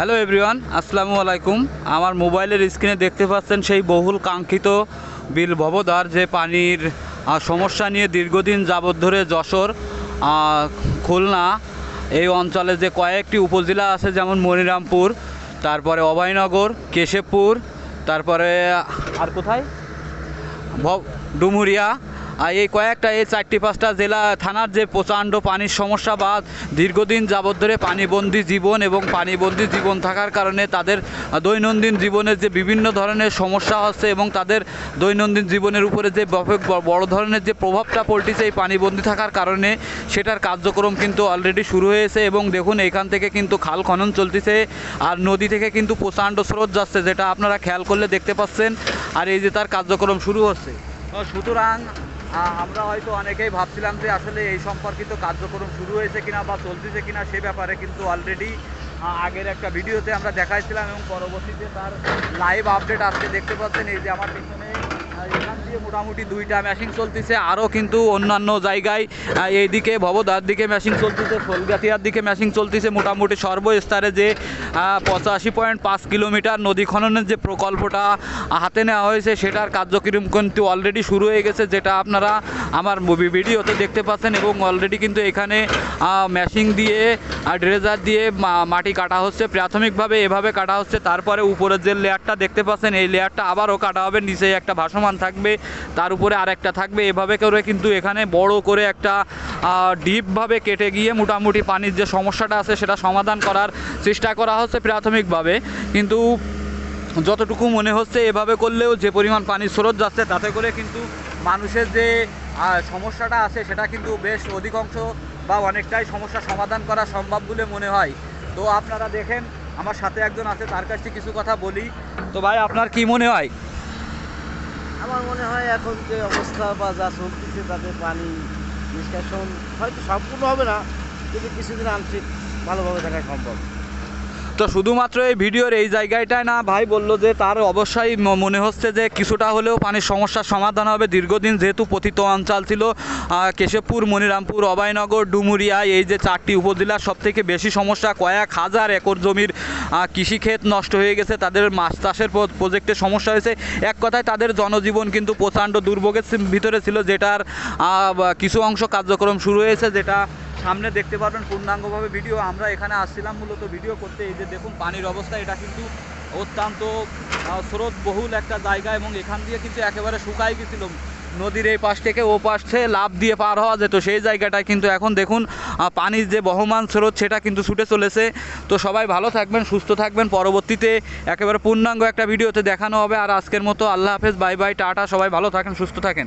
Hello everyone আসসালামু আলাইকুম আমার মোবাইলের স্ক্রিনে দেখতে পাচ্ছেন সেই বহুল কাঙ্ক্ষিত বিল ভবদার যে পানির সমস্যা নিয়ে দীর্ঘদিন যাবৎ ধরে যশোর খুলনা, এই অঞ্চলে যে কয়েকটি উপজেলা আছে, যেমন মনিরামপুর, তারপরে অভয়নগর, কেশবপুর, তারপরে, আর কোথায়? ডুমুরিয়া আর এই কয়েকটা এই চারটি পাঁচটা জেলা থানার যে প্রচণ্ড পানির সমস্যা বা দীর্ঘদিন যাবৎ ধরে পানিবন্দি জীবন এবং পানিবন্দি জীবন থাকার কারণে তাদের দৈনন্দিন জীবনের যে বিভিন্ন ধরনের সমস্যা হচ্ছে এবং তাদের দৈনন্দিন জীবনের উপরে যে বড় ধরনের যে প্রভাবটা পড়তেছে এই পানিবন্দি থাকার কারণে সেটার কার্যক্রম কিন্তু অলরেডি শুরু হয়েছে এবং দেখুন এখান থেকে কিন্তু খাল খনন চলতেছে আর নদী থেকে কিন্তু প্রচণ্ড স্রোত যাচ্ছে যেটা আপনারা খেয়াল করলে দেখতে পাচ্ছেন। আর এই যে তার কার্যক্রম শুরু হচ্ছে। সুতরাং আমরা হয়তো অনেকেই ভাবছিলাম যে আসলে এই সম্পর্কিত কার্যক্রম শুরু হয়েছে কিনা বা চলতেছে কিনা সে ব্যাপারে কিন্তু অলরেডি আগের একটা ভিডিওতে আমরা দেখাইছিলাম এবং পরবর্তীতে তার লাইভ আপডেট আজকে দেখতে পাচ্ছেন। এই যে আমার পিছনে এখান দিয়ে মোটামুটি দুইটা ম্যাশিং চলতেছে, আরও কিন্তু অন্যান্য জায়গায়। এইদিকে ভবদার দিকে ম্যাশিং চলতেছে, ফলগাতিয়ার দিকে ম্যাশিং চলতেছে, মোটামুটি সর্বস্তরে যে পঁচাশি পয়েন্ট পাঁচ কিলোমিটার নদী খননের যে প্রকল্পটা হাতে নেওয়া হয়েছে, সেটার কার্যক্রম কিন্তু অলরেডি শুরু হয়ে গেছে, যেটা আপনারা আমার মুভি ভিডিওতে দেখতে পাচ্ছেন এবং অলরেডি কিন্তু এখানে ম্যাশিং দিয়ে ড্রেজার দিয়ে মাটি কাটা হচ্ছে। প্রাথমিকভাবে এভাবে কাটা হচ্ছে, তারপরে উপরের যে লেয়ারটা দেখতে পাচ্ছেন, এই লেয়ারটা আবারও কাটা হবে, নিচে একটা ভাসমান থাকবে, তার উপরে আরেকটা থাকবে। এভাবে করে কিন্তু এখানে বড় করে একটা ডিপভাবে কেটে গিয়ে মোটামুটি পানির যে সমস্যাটা আছে সেটা সমাধান করার চেষ্টা করা হচ্ছে প্রাথমিকভাবে। কিন্তু যতটুকু মনে হচ্ছে এভাবে করলেও যে পরিমাণ পানির স্রোত যাচ্ছে, তাতে করে কিন্তু মানুষের যে সমস্যাটা আছে সেটা কিন্তু বেশ অধিকাংশ বা অনেকটাই সমস্যা সমাধান করা সম্ভব বলে মনে হয়। তো আপনারা দেখেন, আমার সাথে একজন আছে, তার কাছে কিছু কথা বলি। তো ভাই, আপনার কি মনে হয়? আমার মনে হয় এখন যে অবস্থা বা যা চলতেছে তাতে পানি নিষ্কাশন হয়তো সম্পূর্ণ হবে না, কিন্তু কিছুদিন আংশিক ভালোভাবে থাকা সম্ভব। তো শুধুমাত্র এই ভিডিওর এই জায়গাটায় না, ভাই বলল যে তার অবশ্যই মনে হচ্ছে যে কিছুটা হলেও পানির সমস্যার সমাধান হবে। দীর্ঘদিন যেহেতু পতিত অঞ্চল ছিল কেশবপুর, মনিরামপুর অভয়নগর ডুমুরিয়া, এই যে চারটি উপজেলার সব থেকে বেশি সমস্যা, কয়েক হাজার একর জমির কৃষিক্ষেত নষ্ট হয়ে গেছে, তাদের মাছ চাষের প্র- প্রজেক্টে সমস্যা হয়েছে। এক কথায় তাদের জনজীবন কিন্তু প্রচণ্ড দুর্ভোগের ভিতরে ছিল, যেটার কিছু অংশ কার্যক্রম শুরু হয়েছে, যেটা সামনে দেখতে পারবেন পূর্ণাঙ্গভাবে ভিডিও। আমরা এখানে আসছিলাম মূলত ভিডিও করতে। এই যে দেখুন পানির অবস্থা এটা কিন্তু অত্যন্ত আহ, স্রোত বহুল একটা জায়গা এবং এখান দিয়ে কিন্তু একেবারে শুকাই গেছিল। নদীর এই পাশ থেকে ও পাশে লাভ দিয়ে পার হওয়া যেত। সেই জায়গাটায় কিন্তু এখন দেখুন পানির যে বহমান স্রোত সেটা কিন্তু ছুটে চলেছে। তো সবাই ভালো থাকবেন সুস্থ থাকবেন। পরবর্তীতে একেবারে পূর্ণাঙ্গ একটা ভিডিওতে দেখানো হবে। আর আজকের মতো আল্লাহ হাফেজ বাই বাই টাটা সবাই ভালো থাকেন সুস্থ থাকেন।